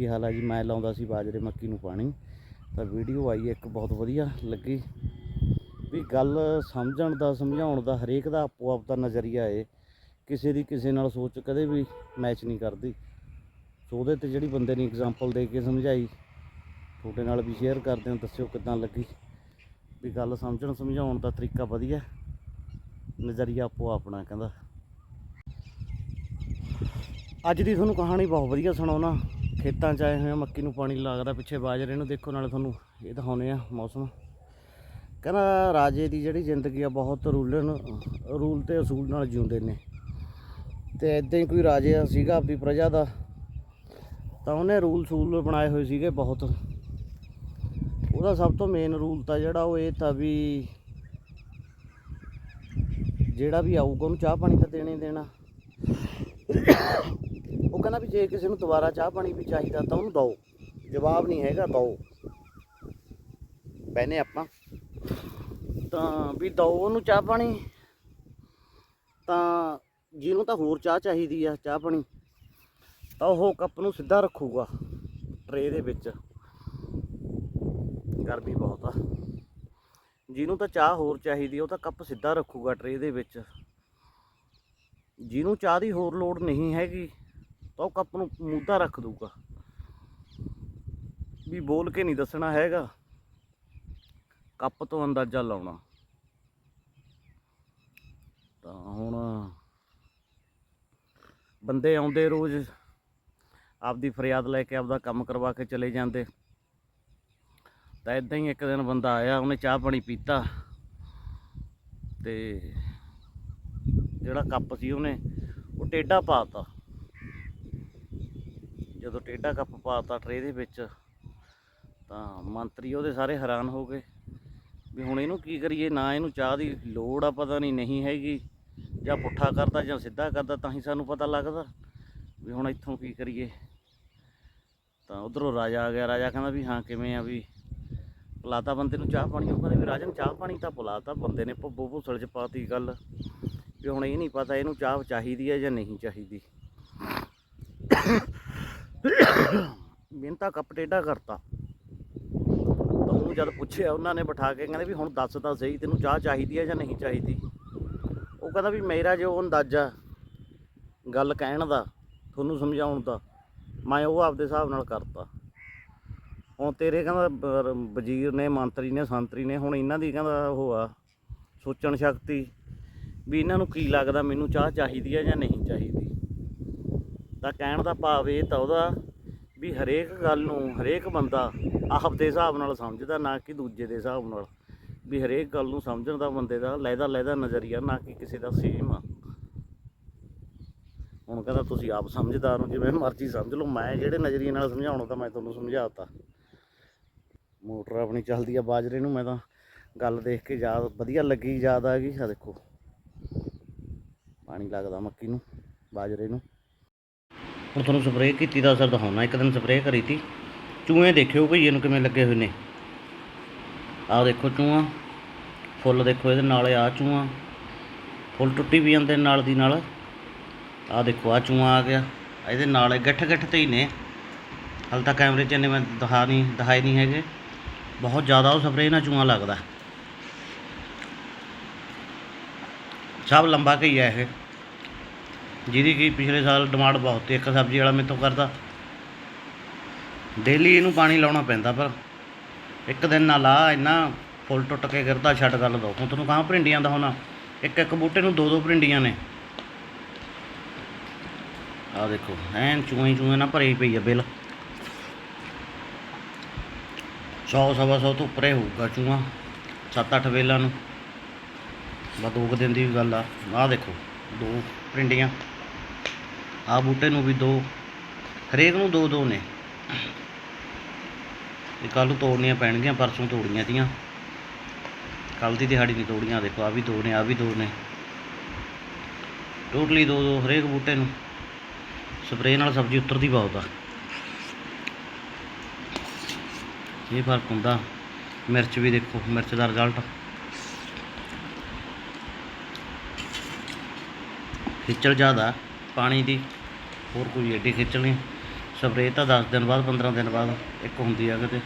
ਕੀ ਹਾਲ ਆ ਜੀ? ਮੈਂ ਲਾਉਂਦਾ ਸੀ ਬਾਜਰੇ, ਮੱਕੀ ਨੂੰ ਪਾਣੀ। ਤਾਂ ਵੀਡੀਓ ਆਈ, ਇੱਕ ਬਹੁਤ ਵਧੀਆ ਲੱਗੀ। ਵੀ ਗੱਲ ਸਮਝਣ ਦਾ, ਸਮਝਾਉਣ ਦਾ, ਹਰੇਕ ਦਾ ਆਪੋ ਆਪ ਦਾ ਨਜ਼ਰੀਆ ਏ। ਕਿਸੇ ਦੀ ਕਿਸੇ ਨਾਲ ਸੋਚ ਕਦੇ ਵੀ ਮੈਚ ਨਹੀਂ ਕਰਦੀ। ਸੋ ਉਹਦੇ ਤੇ ਜਿਹੜੀ ਬੰਦੇ ਨੇ ਐਗਜ਼ਾਮਪਲ ਦੇ ਕੇ ਸਮਝਾਈ, ਤੁਹਾਡੇ ਨਾਲ ਵੀ ਸ਼ੇਅਰ ਕਰਦੇ ਹਾਂ, ਦੱਸਿਓ ਕਿੱਦਾਂ ਲੱਗੀ। ਵੀ ਗੱਲ ਸਮਝਣ, ਸਮਝਾਉਣ ਦਾ ਤਰੀਕਾ ਵਧੀਆ। ਨਜ਼ਰੀਆ ਆਪੋ ਆਪਣਾ ਕਹਿੰਦਾ। ਅੱਜ ਦੀ ਤੁਹਾਨੂੰ ਕਹਾਣੀ ਬਹੁਤ ਵਧੀਆ ਸੁਣਾਉਣਾ। ਖੇਤਾਂ 'ਚ ਆਏ ਹੋਏ ਆ, ਮੱਕੀ ਨੂੰ ਪਾਣੀ ਲੱਗਦਾ ਪਿੱਛੇ ਬਾਜਰੇ ਨੂੰ, ਦੇਖੋ ਨਾਲੇ ਤੁਹਾਨੂੰ ਇਹ ਦਿਖਾਉਨੇ ਆ ਮੌਸਮ। ਕਹਿੰਦਾ ਰਾਜੇ ਦੀ ਜਿਹੜੀ ਜ਼ਿੰਦਗੀ ਆ, ਬਹੁਤ ਰੂਲਨ, ਰੂਲ ਤੇ ਅਸੂਲ ਨਾਲ ਜਿਉਂਦੇ ਨੇ। ਤੇ ਇਦਾਂ ਹੀ ਕੋਈ ਰਾਜੇ ਸੀਗਾ ਆਪਣੀ ਪ੍ਰਜਾ ਦਾ, ਤਾਂ ਉਹਨੇ ਰੂਲ ਸੂਲ ਬਣਾਏ ਹੋਏ ਸੀਗੇ ਬਹੁਤ। ਉਹਦਾ ਸਭ ਤੋਂ ਮੇਨ ਰੂਲ ਤਾਂ ਜਿਹੜਾ ਉਹ ਇਹ ਤਾਂ ਵੀ ਜਿਹੜਾ ਵੀ ਆਊਗਾ ਉਹਨੂੰ ਚਾਹ ਪਾਣੀ ਤਾਂ ਦੇਣੇ ਦੇਣਾ। ਉਹ ਕਹਿੰਦਾ ਵੀ ਜੇ ਕਿਸੇ ਨੂੰ ਦੁਬਾਰਾ ਚਾਹ ਪਾਣੀ ਵੀ ਚਾਹੀਦਾ ਤਾਂ ਉਹਨੂੰ ਦਿਓ। ਜਵਾਬ ਨਹੀਂ ਹੈਗਾ, ਦਿਓ। ਬੈਨੇ ਆਪਾਂ। ਤਾਂ ਵੀ ਦਿਓ ਉਹਨੂੰ ਚਾਹ ਪਾਣੀ। ਤਾਂ ਜਿਹਨੂੰ ਤਾਂ ਹੋਰ ਚਾਹ ਚਾਹੀਦੀ ਆ, ਚਾਹ ਪਾਣੀ, ਤਾਂ ਉਹ ਕੱਪ ਨੂੰ ਸਿੱਧਾ ਰੱਖੂਗਾ ਟਰੇ ਦੇ ਵਿੱਚ। ਗਰਮੀ ਬਹੁਤ ਆ। ਜਿਹਨੂੰ ਤਾਂ ਚਾਹ ਹੋਰ ਚਾਹੀਦੀ ਉਹ ਤਾਂ ਕੱਪ ਸਿੱਧਾ ਰੱਖੂਗਾ ਟਰੇ ਦੇ ਵਿੱਚ। ਜਿਹਨੂੰ ਚਾਹ ਦੀ ਹੋਰ ਲੋੜ ਨਹੀਂ ਹੈਗੀ ਤਾਂ ਉਹ ਕੱਪ ਨੂੰ ਮੂਧਾ ਰੱਖ ਦੂਗਾ ਵੀ ਬੋਲ ਕੇ ਨਹੀਂ ਦੱਸਣਾ ਹੈਗਾ। ਕੱਪ ਤੋਂ ਅੰਦਾਜ਼ਾ ਲਾਉਣਾ। ਤਾਂ ਹੁਣ ਬੰਦੇ ਆਉਂਦੇ ਰੋਜ਼ ਆਪਦੀ ਫਰਿਆਦ ਲੈ ਕੇ ਆਪਦਾ ਕੰਮ ਕਰਵਾ ਕੇ ਚਲੇ ਜਾਂਦੇ। ਤਾਂ ਇਦਾਂ ਹੀ ਇੱਕ ਦਿਨ ਬੰਦਾ ਆਇਆ, ਉਹਨੇ ਚਾਹ ਪਾਣੀ ਪੀਤਾ। ਤੇ ਜਿਹੜਾ ਕੱਪ ਸੀ ਉਹਨੇ, ਉਹ ਟੇਢਾ ਪਾਤਾ ਜਦੋਂ ਟੇਢਾ ਕੱਪ ਪਾਤਾ ਟਰੇ ਦੇ ਵਿੱਚ, ਤਾਂ ਮੰਤਰੀ ਉਹਦੇ ਸਾਰੇ ਹੈਰਾਨ ਹੋ ਗਏ ਵੀ ਹੁਣ ਇਹਨੂੰ ਕੀ ਕਰੀਏ, ਨਾ ਇਹਨੂੰ ਚਾਹ ਦੀ ਲੋੜ ਆ, ਪਤਾ ਨਹੀਂ ਨਹੀਂ ਹੈਗੀ, ਜਾਂ ਪੁੱਠਾ ਕਰਦਾ ਜਾਂ ਸਿੱਧਾ ਕਰਦਾ, ਤਾਂ ਹੀ ਸਾਨੂੰ ਪਤਾ ਲੱਗਦਾ ਵੀ ਹੁਣ ਇੱਥੋਂ ਕੀ ਕਰੀਏ। ਤਾਂ ਉਧਰੋਂ ਰਾਜਾ ਆ ਗਿਆ, ਰਾਜਾ ਕਹਿੰਦਾ ਵੀ ਹਾਂ, ਕਿਵੇਂ ਆ ਵੀ ਪਲਾਤਾ ਬੰਦੇ ਨੂੰ ਚਾਹ ਪਾਣੀ, ਉਹ ਕਹਿੰਦੇ ਵੀ ਰਾਜਨ ਚਾਹ ਪਾਣੀ ਤਾਂ ਪਲਾਤਾ ਬੰਦੇ ਨੇ, ਭੱਬੋ ਭੂਸਲ ਚ ਪਾਤੀ ਗੱਲ ਵੀ ਹੁਣ ਇਹ ਨਹੀਂ ਪਤਾ ਇਹਨੂੰ ਚਾਹ ਚਾਹੀਦੀ ਹੈ ਜਾਂ ਨਹੀਂ ਚਾਹੀਦੀ। ਮਿਹਨਤਾ ਕੱਪ ਟੇਢਾ ਕਰਤਾ। ਤਾਂ ਉਹਨੂੰ ਜਦ ਪੁੱਛਿਆ, ਉਹਨਾਂ ਨੇ ਬਿਠਾ ਕੇ ਕਹਿੰਦੇ ਵੀ ਹੁਣ ਦੱਸ ਤਾਂ ਸਹੀ, ਤੈਨੂੰ ਚਾਹ ਚਾਹੀਦੀ ਹੈ ਜਾਂ ਨਹੀਂ ਚਾਹੀਦੀ? ਉਹ ਕਹਿੰਦਾ ਵੀ ਮੇਰਾ ਜੋ ਅੰਦਾਜ਼ਾ ਗੱਲ ਕਹਿਣ ਦਾ, ਤੁਹਾਨੂੰ ਸਮਝਾਉਣ ਦਾ, ਮੈਂ ਉਹ ਆਪਦੇ ਹਿਸਾਬ ਨਾਲ ਕਰਤਾ। ਹੁਣ ਤੇਰੇ ਕਹਿੰਦਾ ਵਜ਼ੀਰ ਨੇ, ਮੰਤਰੀ ਨੇ, ਸੰਤਰੀ ਨੇ, ਹੁਣ ਇਹਨਾਂ ਦੀ ਕਹਿੰਦਾ ਉਹ ਆ, ਸੋਚਣ ਸ਼ਕਤੀ ਵੀ ਇਹਨਾਂ ਨੂੰ ਕੀ ਲੱਗਦਾ, ਮੈਨੂੰ ਚਾਹ ਚਾਹੀਦੀ ਹੈ ਜਾਂ ਨਹੀਂ ਚਾਹੀਦੀ? ਤਾਂ ਕਹਿਣ ਦਾ ਭਾਵ ਇਹ ਤਾਂ ਉਹਦਾ ਵੀ ਹਰੇਕ ਗੱਲ ਨੂੰ ਹਰੇਕ ਬੰਦਾ ਆਪਦੇ ਹਿਸਾਬ ਨਾਲ ਸਮਝਦਾ, ਨਾ ਕਿ ਦੂਜੇ ਦੇ ਹਿਸਾਬ ਨਾਲ। ਵੀ ਹਰੇਕ ਗੱਲ ਨੂੰ ਸਮਝਣ ਦਾ ਬੰਦੇ ਦਾ ਲੈਦਾ ਲੈਦਾ ਨਜ਼ਰੀਆ, ਨਾ ਕਿ ਕਿਸੇ ਦਾ ਸੇਮ ਆ। ਹੁਣ ਕਹਿੰਦਾ ਤੁਸੀਂ ਆਪ ਸਮਝਦਾਰ ਹੋ, ਜਿਵੇਂ ਮਰਜ਼ੀ ਸਮਝ ਲਓ। ਮੈਂ ਜਿਹੜੇ ਨਜ਼ਰੀਏ ਨਾਲ ਸਮਝਾਉਣਾ ਤਾਂ ਮੈਂ ਤੁਹਾਨੂੰ ਸਮਝਾਤਾ। ਮੋਟਰ ਆਪਣੀ ਚੱਲਦੀ ਆ ਬਾਜਰੇ ਨੂੰ, ਮੈਂ ਤਾਂ ਗੱਲ ਦੇਖ ਕੇ ਯਾਦ ਵਧੀਆ ਲੱਗੀ, ਯਾਦ ਆ ਗਈ। ਆ ਦੇਖੋ, ਪਾਣੀ ਲੱਗਦਾ ਮੱਕੀ ਨੂੰ, ਬਾਜਰੇ ਨੂੰ। ਹੁਣ ਤੁਹਾਨੂੰ ਸਪਰੇਅ ਕੀਤੀ ਦਾ ਅਸਰ ਦਿਖਾਉਣਾ, ਇੱਕ ਦਿਨ ਸਪਰੇਅ ਕਰੀ ਤੀ। ਚੂਹੇ ਦੇਖਿਓ ਭਈ ਨੂੰ ਕਿਵੇਂ ਲੱਗੇ ਹੋਏ ਨੇ। ਆਹ ਦੇਖੋ ਚੂਹਾ, ਫੁੱਲ ਦੇਖੋ ਇਹਦੇ ਨਾਲ ਆ ਚੂਹਾ, ਫੁੱਲ ਟੁੱਟੀ ਵੀ ਜਾਂਦੇ ਨਾਲ ਦੀ ਨਾਲ। ਆਹ ਦੇਖੋ ਆ ਚੂਹਾ ਆ ਗਿਆ, ਇਹਦੇ ਨਾਲ ਗੱਠ ਗੱਠ ਤੇ ਹੀ ਨੇ। ਹਾਲੇ ਤਾਂ ਕੈਮਰੇ 'ਚ ਇਹਨੇ ਮੈਂ ਦਿਖਾ ਨਹੀਂ, ਦਿਖਾਏ ਨਹੀਂ ਹੈਗੇ। ਬਹੁਤ ਜ਼ਿਆਦਾ ਉਹ ਸਪਰੇਅ ਨਾਲ ਚੂਹਾ ਲੱਗਦਾ। ਸਭ ਲੰਬਾ ਕਈ ਹੈ ਇਹ। ਜਿਹਦੀ ਕਿ ਪਿਛਲੇ ਸਾਲ ਡਿਮਾਂਡ ਬਹੁਤ ਸੀ, ਇੱਕ ਸਬਜ਼ੀ ਵਾਲਾ ਮੇਰੇ ਤੋਂ ਕਰਦਾ। ਡੇਲੀ ਇਹਨੂੰ ਪਾਣੀ ਲਾਉਣਾ ਪੈਂਦਾ ਪਰ ਇੱਕ ਦਿਨ ਨਾ ਲਾ, ਇੰਨਾ ਫੁੱਲ ਟੁੱਟ ਕੇ ਗਿਰਦਾ, ਛੱਡ ਗੱਲ ਦੋ। ਹੁਣ ਤੁਹਾਨੂੰ ਕਹਾਂ ਭਿੰਡੀਆਂ ਦਾ ਹੋਣਾ? ਇੱਕ ਇੱਕ ਬੂਟੇ ਨੂੰ ਦੋ ਦੋ ਭਿੰਡੀਆਂ ਨੇ। ਆਹ ਦੇਖੋ, ਐਨ ਚੂਹੇ ਚੂਹੇ ਨਾਲ ਭਰੀ ਪਈ ਆ ਬਿੱਲ। ਸੌ, ਸਵਾ ਸੌ ਤੋਂ ਉੱਪਰੇ ਹੋਊਗਾ ਚੂਹਾ, ਸੱਤ ਅੱਠ ਵੇਲਾਂ ਨੂੰ। ਬਸ ਦੋ ਕੁ ਦਿਨ ਦੀ ਵੀ ਗੱਲ ਆ। ਆਹ ਦੇਖੋ, ਦੋ ਭਿੰਡੀਆਂ ਆਹ ਬੂਟੇ ਨੂੰ ਵੀ ਦੋ। ਹਰੇਕ ਨੂੰ ਦੋ ਦੋ ਨੇ। ਇਹ ਕੱਲ ਨੂੰ ਤੋੜਨੀਆਂ ਪੈਣਗੀਆਂ, ਪਰਸੋਂ ਤੋੜੀਆਂ ਤੀਆਂ। ਕੱਲ ਦੀ ਦਿਹਾੜੀ ਨਹੀਂ ਤੋੜੀਆਂ ਦੇਖੋ ਆ ਵੀ ਦੋ ਨੇ ਆ ਵੀ ਦੋ ਨੇ। ਟੋਟਲੀ ਦੋ ਦੋ ਹਰੇਕ ਬੂਟੇ ਨੂੰ। ਸਪਰੇਅ ਨਾਲ ਸਬਜ਼ੀ ਉਤਰਦੀ ਬਹੁਤ ਆ। ਇਹ ਫ਼ਰਕ ਹੁੰਦਾ। ਮਿਰਚ ਵੀ ਦੇਖੋ, ਮਿਰਚ ਦਾ ਰਿਜ਼ਲਟ। ਖਿੱਚਲ ਜ਼ਿਆਦਾ, ਪਾਣੀ ਦੀ ਹੋਰ ਕੋਈ ਏਡੀ ਖਿੱਚਲ ਨਹੀਂ। ਸਪਰੇਅ ਤਾਂ 10 ਦਿਨ ਬਾਅਦ 15 ਦਿਨ ਬਾਅਦ ਇੱਕ ਹੁੰਦੀ ਆ ਕਿਤੇ।